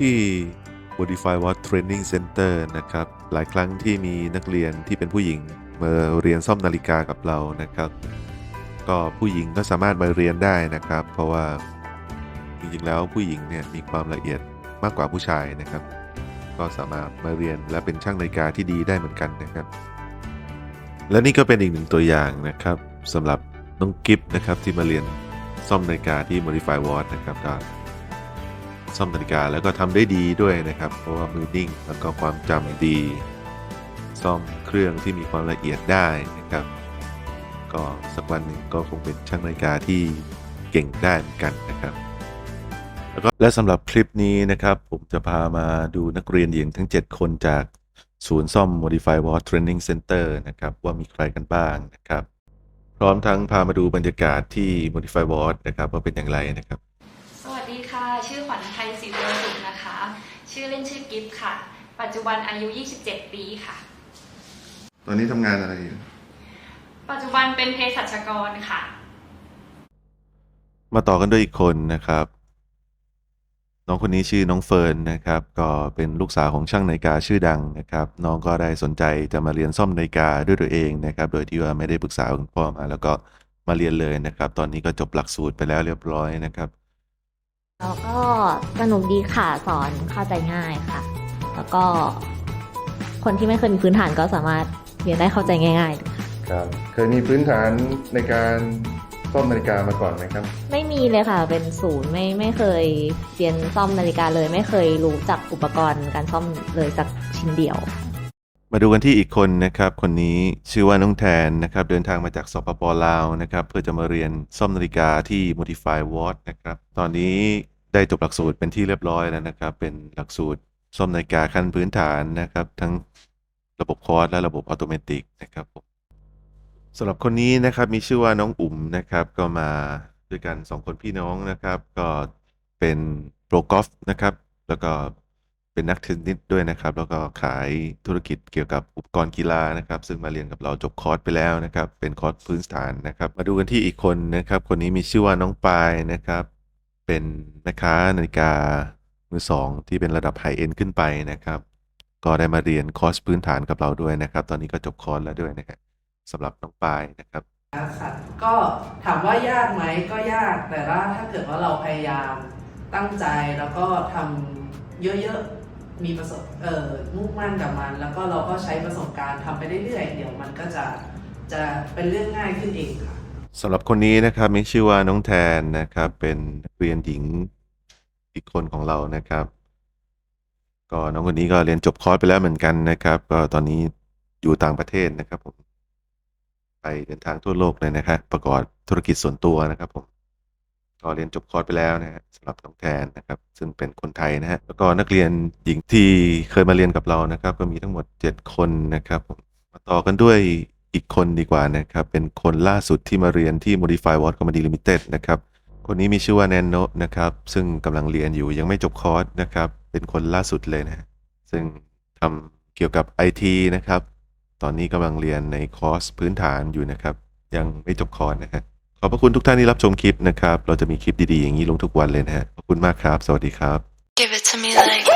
ที่ Modify Watch Training Center นะครับ หลายครั้งที่มีนักเรียนที่เป็นผู้หญิงมาเรียนซ่อมนาฬิกากับเรานะครับ ก็ผู้หญิงก็สามารถมาเรียนได้นะครับ เพราะว่าจริงๆแล้วผู้หญิงเนี่ยมีความละเอียดมากกว่าผู้ชายนะครับ ก็สามารถมาเรียนและเป็นช่างนาฬิกาที่ดีได้เหมือนกันนะครับ และนี่ก็เป็นอีกหนึ่งตัวอย่างนะครับสำหรับน้องกิฟนะครับที่มาเรียนซ่อมนาฬิกาที่ Modify Watch นะครับก็ ซ่อมนาฬิกาแล้วก็ทำได้ดีด้วยนะครับ เพราะว่ามือนิ่งแล้วก็ความจำดี ซ่อมเครื่องที่มีความละเอียดได้นะครับ ก็สักวันหนึ่งก็คงเป็นช่างนาฬิกาที่เก่งได้เหมือนกันนะครับแล้วก็และสำหรับคลิปนี้นะครับ ผมจะพามาดูนักเรียนหญิงทั้ง 7 คนจากศูนย์ซ่อม Modify Watch Training Center นะครับ ว่ามีใครกันบ้างนะครับ พร้อมทั้งพามาดูบรรยากาศที่ Modify Watch นะครับ ว่าเป็นอย่างไรนะครับ สวัสดีค่ะ ชื่อขวัญไทยศิวสุขนะคะ ชื่อเล่นชื่อกิฟต์ค่ะ ปัจจุบันอายุ 27 ปีค่ะ ตอนนี้ทำงานอะไรอยู่ ปัจจุบันเป็นเภสัชกรค่ะ มาต่อกันด้วยอีกคนนะครับ น้องคนนี้ชื่อน้องเฟิร์นนะครับ ก็เป็นลูกสาวของช่างนาฬิกาชื่อดังนะครับ น้องก็ได้สนใจจะมาเรียนซ่อมนาฬิกาด้วยตัวเองนะครับ โดยที่ว่าไม่ได้ปรึกษาคุณพ่อมา แล้วก็มาเรียนเลยนะครับ ตอนนี้ก็จบหลักสูตรไปแล้วเรียบร้อยนะครับ แล้วก็สนุกดีค่ะสอนเข้าใจง่ายค่ะ แล้วก็คนที่ไม่เคยมีพื้นฐานก็สามารถเรียนได้เข้าใจง่ายๆเลยค่ะครับเคยมีพื้นฐานในการซ่อมนาฬิกามาก่อนไหมครับ ไม่มีเลยค่ะ เป็นศูนย์ไม่ไม่เคยเรียนซ่อมนาฬิกาเลย ไม่เคยรู้จักอุปกรณ์การซ่อมเลยสักชิ้นเดียว มาดูกันที่อีกคนนะครับ คนนี้ชื่อว่าน้องแทนนะครับ เดินทางมาจากสปปลาวนะครับ เพื่อจะมาเรียนซ่อมนาฬิกาที่ Modify Watch นะครับ ตอนนี้ ได้จบหลักสูตรเป็นที่เรียบร้อยแล้วนะครับ เป็นหลักสูตรซ่อมนาฬิกาขั้นพื้นฐานนะครับ ทั้งระบบคอร์สและระบบอัตโนมัตินะครับสำหรับคนนี้นะครับมีชื่อว่าน้องอุ๋มนะครับ ก็มาด้วยกันสองคนพี่น้องนะครับ ก็เป็นโปรกอล์ฟนะครับ แล้วก็เป็นนักเทนนิสด้วยนะครับ แล้วก็ขายธุรกิจเกี่ยวกับอุปกรณ์กีฬานะครับ ซึ่งมาเรียนกับเราจบคอร์สไปแล้วนะครับ เป็นคอร์สพื้นฐานนะครับ มาดูกันที่อีกคนนะครับ คนนี้มีชื่อว่าน้องปายนะครับ เป็นแม่ค้านาฬิกามือสองที่เป็นระดับไฮเอ็นขึ้นไปนะครับ ก็ได้มาเรียนคอร์สพื้นฐานกับเราด้วยนะครับ ตอนนี้ก็จบคอร์สแล้วด้วยนะครับสำหรับน้องปายนะครับค่ะก็ถามว่ายากไหมก็ยากแต่ว่าถ้าเกิดว่าเราพยายามตั้งใจแล้วก็ทำเยอะๆมีประสบเอ่อมุ่งมั่นกับมัน แล้วก็เราก็ใช้ประสบการณ์ทำไปเรื่อยๆเดี๋ยวมันก็จะจะเป็นเรื่องง่ายขึ้นเองค่ะ สำหรับคนนี้นะครับมีชื่อว่าน้องแทนนะครับ เป็นนักเรียนหญิงอีกคนของเรานะครับ ก็น้องคนนี้ก็เรียนจบคอร์สไปแล้วเหมือนกันนะครับ ก็ตอนนี้อยู่ต่างประเทศนะครับผมไปเดินทางทั่วโลกเลยนะครับ ประกอบธุรกิจส่วนตัวนะครับผมก็เรียนจบคอร์สไปแล้วนะฮะสำหรับน้องแทนนะครับ ซึ่งเป็นคนไทยนะฮะแล้วก็นักเรียนหญิงที่เคยมาเรียนกับเรานะครับ ก็มีทั้งหมด 7 คนนะครับผมมาต่อกันด้วย อีกคนดีกว่านะครับ เป็นคนล่าสุดที่มาเรียนที่ Modify Watch Company Limited นะครับ คนนี้มีชื่อว่าแนนโนนะครับ ซึ่งกำลังเรียนอยู่ยังไม่จบคอร์สนะครับ เป็นคนล่าสุดเลยนะฮะซึ่งทำเกี่ยวกับ IT นะครับ ตอนนี้กำลังเรียนในคอร์สพื้นฐานอยู่นะครับ ยังไม่จบคอร์สนะฮะขอบพระคุณทุกท่านที่รับชมคลิปนะครับ เราจะมีคลิปดีๆอย่างนี้ลงทุกวันเลยนะฮะขอบคุณมากครับ สวัสดีครับ Give it to me like